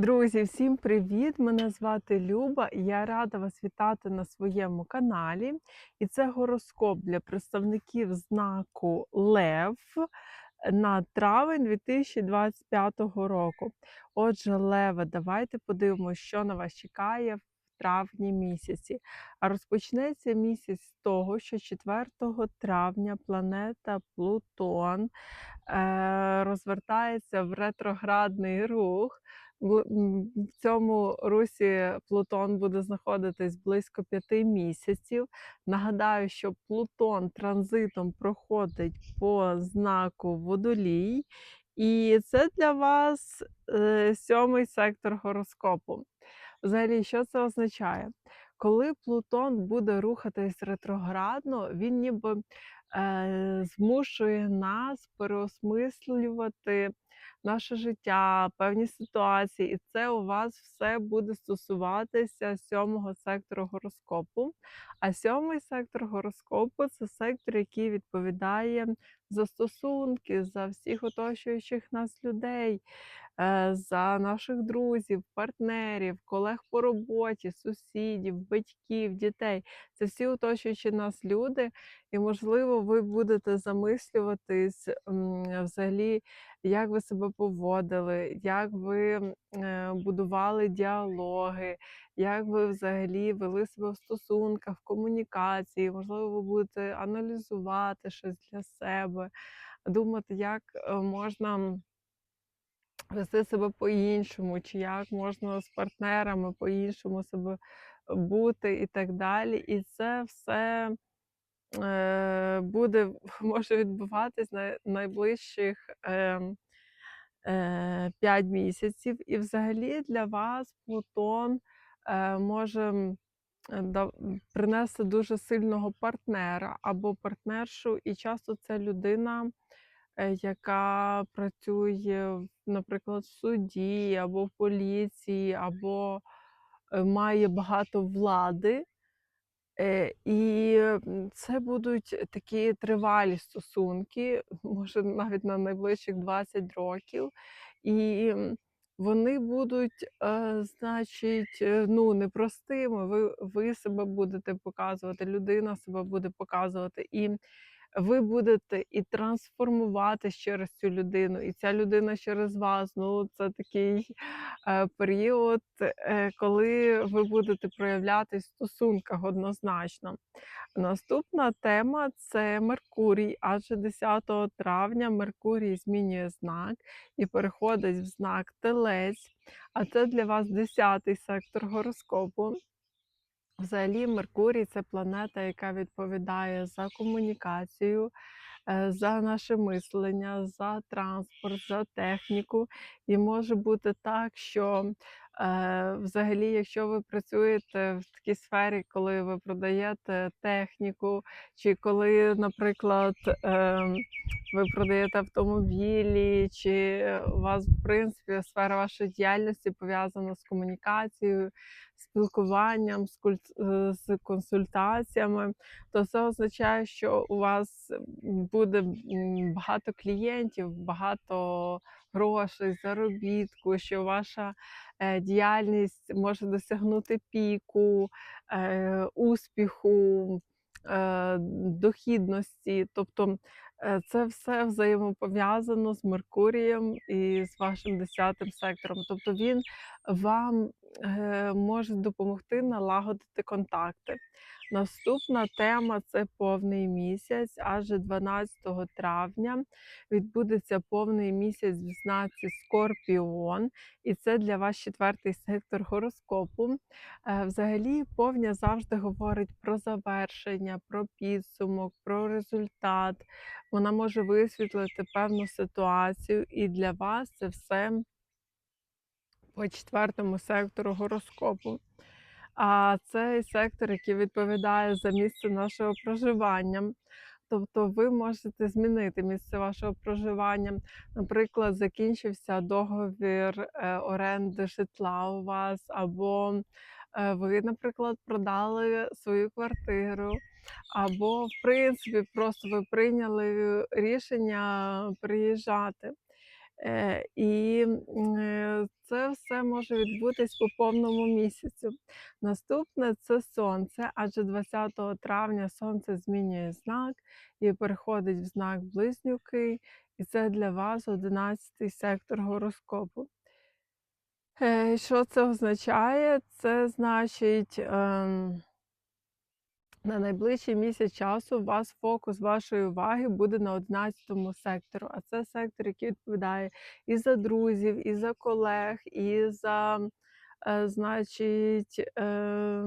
Друзі, всім привіт! Мене звати Люба, і я рада вас вітати на своєму каналі. І це гороскоп для представників знаку Лев на травень 2025 року. Отже, Леве, давайте подивимося, що на вас чекає в травні місяці. А розпочнеться місяць з того, що 4 травня планета Плутон е, розвертається в ретроградний рух. В цьому русі Плутон буде знаходитись близько п'яти місяців. Нагадаю, що Плутон транзитом проходить по знаку Водолій, і це для вас е, сьомий сектор гороскопу. Взагалі, що це означає? Коли Плутон буде рухатись ретроградно, він ніби змушує нас переосмислювати наше життя, певні ситуації, і це у вас все буде стосуватися сьомого сектору гороскопу. А сьомий сектор гороскопу це сектор, який відповідає за стосунки, за всіх оточуючих нас людей, е, за наших друзів, партнерів, колег по роботі, сусідів, батьків, дітей. Це всі оточуючі нас люди, і, можливо, ви будете замислюватись взагалі, як ви себе поводили, як ви е, будували діалоги, як ви взагалі вели себе в стосунках, в комунікації. Можливо, ви будете аналізувати щось для себе, думати, як е, можна вести себе по-іншому, чи як можна з партнерами по-іншому себе бути і так далі. І це все е, буде може відбуватись на найближчих е, е, 5 місяців. І взагалі для вас Плутон е, може е, принести дуже сильного партнера або партнершу, і часто це людина е, яка працює, наприклад, в суді або в поліції, або е, має багато влади. Е, І це будуть такі тривалі стосунки, може навіть на найближчих 20 років. І вони будуть, е, значить, е, ну, непростими. Ви, ви себе будете показувати, людина себе буде показувати. І ви будете і трансформуватись через цю людину, і ця людина через вас. Ну, це такий е, період, е, коли ви будете проявлятись в стосунках однозначно. Наступна тема це Меркурій, адже 10 травня Меркурій змінює знак і переходить в знак Телець. А це для вас 10-й сектор гороскопу. Взагалі, Меркурій це планета, яка відповідає за комунікацію, е, за наше мислення, за транспорт, за техніку. І може бути так, що е, взагалі, якщо ви працюєте в такій сфері, коли ви продаєте техніку, чи коли, наприклад, ем, ви продаєте автомобілі, чи у вас, в принципі, сфера вашої діяльності пов'язана з комунікацією, спілкуванням, з культ- е, з консультаціями, то це означає, що у вас буде багато клієнтів, багато грошей, заробітку, що ваша е, діяльність може досягнути піку, е, успіху, е, дохідності. Тобто е, це все взаємопов'язано з Меркурієм і з вашим десятим сектором. Тобто він вам е, може допомогти налагодити контакти. Наступна тема це повний місяць, аж 12 травня відбудеться повний місяць в знаці Скорпіон, і це для вас четвертий сектор гороскопу. Е, Взагалі, повня завжди говорить про завершення, про підсумок, про результат. Вона може висвітлити певну ситуацію, і для вас це все по четвертому сектору гороскопу. А цей сектор, який відповідає за місце нашого проживання. Тобто ви можете змінити місце вашого проживання. Наприклад, закінчився договір е, оренди житла у вас, або е, ви, наприклад, продали свою квартиру, або, в принципі, просто ви прийняли рішення приїжджати. Е, і е, це все може відбутись по повному місяцю. Наступне це сонце, адже 20 травня сонце змінює знак і переходить в знак близнюки, і це для вас 11 сектор гороскопу. Е, Що це означає? Це значить. На найближчий місяць часу у вас фокус вашої уваги буде на 11 сектору, а це сектор, який відповідає і за друзів, і за колег, і за, е, значить, е,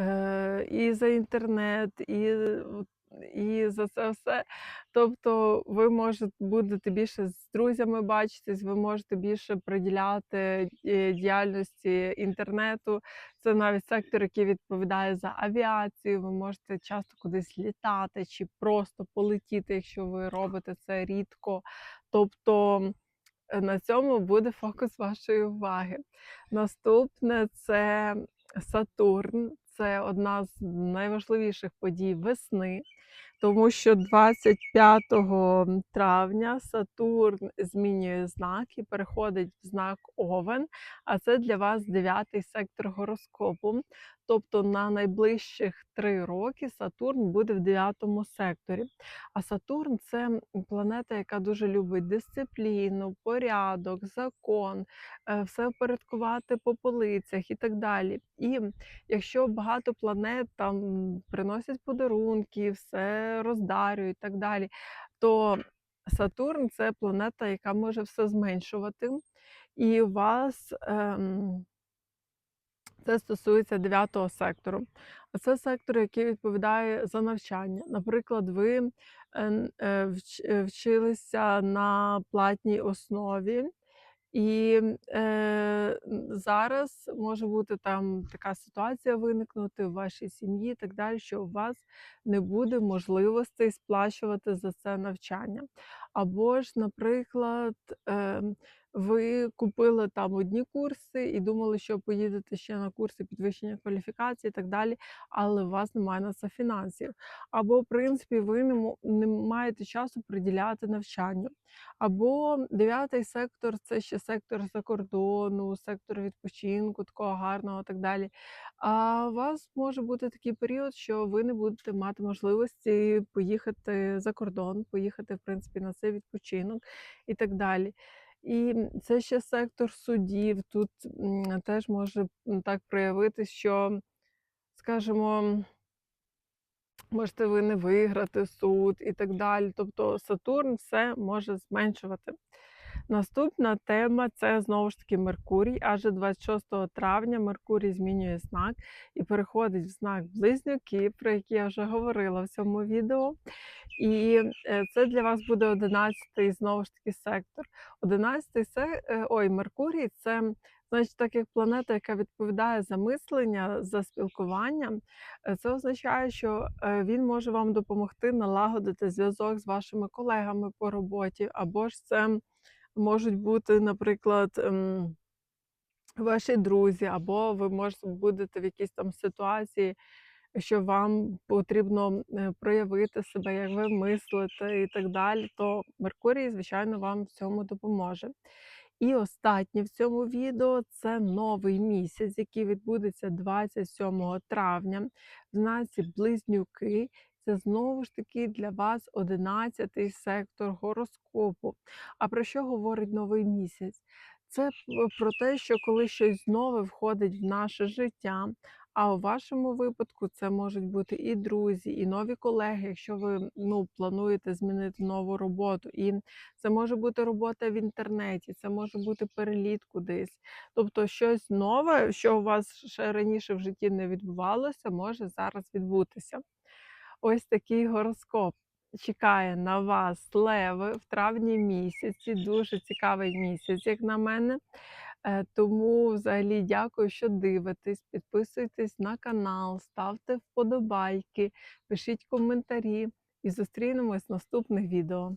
Е, і за інтернет, і от і за це все. Тобто ви можете будете більше з друзями бачитись, ви можете більше приділяти е, діяльності інтернету. Це навіть сектор, який відповідає за авіацію. Ви можете часто кудись літати чи просто полетіти, якщо ви робите це рідко. Тобто е, на цьому буде фокус вашої уваги. Наступне це Сатурн це одна з найважливіших подій весни, тому що 25 травня Сатурн змінює знак і переходить в знак Овен, а це для вас дев'ятий сектор гороскопу. Тобто на найближчих три роки Сатурн буде в дев'ятому секторі. А Сатурн це планета, яка дуже любить дисципліну, порядок, закон, е, все впорядкувати по полицях і так далі. І якщо багато планет там приносять подарунки, все роздарюють і так далі, то Сатурн це планета, яка може все зменшувати. І у вас ем, це стосується дев'ятого сектору. А це сектор, який відповідає за навчання. Наприклад, ви е, е, е, вчилися на платній основі, і е, зараз може бути там така ситуація виникнути в вашій сім'ї, так далі, що у вас не буде можливостей сплачувати за це навчання. Або ж, наприклад, е, ви купили там одні курси і думали, що поїдете ще на курси підвищення кваліфікації і так далі, але у вас немає на це фінансів. Або, в принципі, ви не, не маєте часу приділяти навчанню. Або дев'ятий сектор це ще сектор за кордону, сектор відпочинку, такого гарного і так далі. А у вас може бути такий період, що ви не будете мати можливості поїхати за кордон, поїхати, в принципі, на цей відпочинок і так далі. І це ще сектор судів. Тут теж може так проявити, що, скажімо, можете ви не виграти суд і так далі. Тобто Сатурн все може зменшувати. Наступна тема це знову ж таки Меркурій. Аж 26 травня Меркурій змінює знак і переходить в знак Близнюки, про який я вже говорила в цьому відео. І е, це для вас буде 11-й знову ж таки сектор. 11-й се... е, ой, Меркурій це значить так як планета, яка відповідає за мислення, за спілкування. Е, Це означає, що він може вам допомогти налагодити зв'язок з вашими колегами по роботі, або ж це можуть бути, наприклад, ем, ваші друзі, або ви можете будете в якійсь там ситуації, що вам потрібно е, проявити себе, як ви мислите і так далі, то Меркурій, звичайно, вам в цьому допоможе. І останнє в цьому відео це новий місяць, який відбудеться 27 травня в знаці Близнюки. Це знову ж таки для вас 11-й сектор гороскопу. А про що говорить новий місяць? Це про те, що коли щось нове входить в наше життя. А у вашому випадку це можуть бути і друзі, і нові колеги, якщо ви ну, плануєте змінити нову роботу. І це може бути робота в інтернеті, це може бути переліт кудись. Тобто щось нове, що у вас ще раніше в житті не відбувалося, може зараз відбутися. Ось такий гороскоп чекає на вас леви в травні місяці. Дуже цікавий місяць, як на мене. Е, Тому взагалі дякую, що дивитесь. Підписуйтесь на канал, ставте вподобайки, пишіть коментарі і зустрінемось в наступних відео.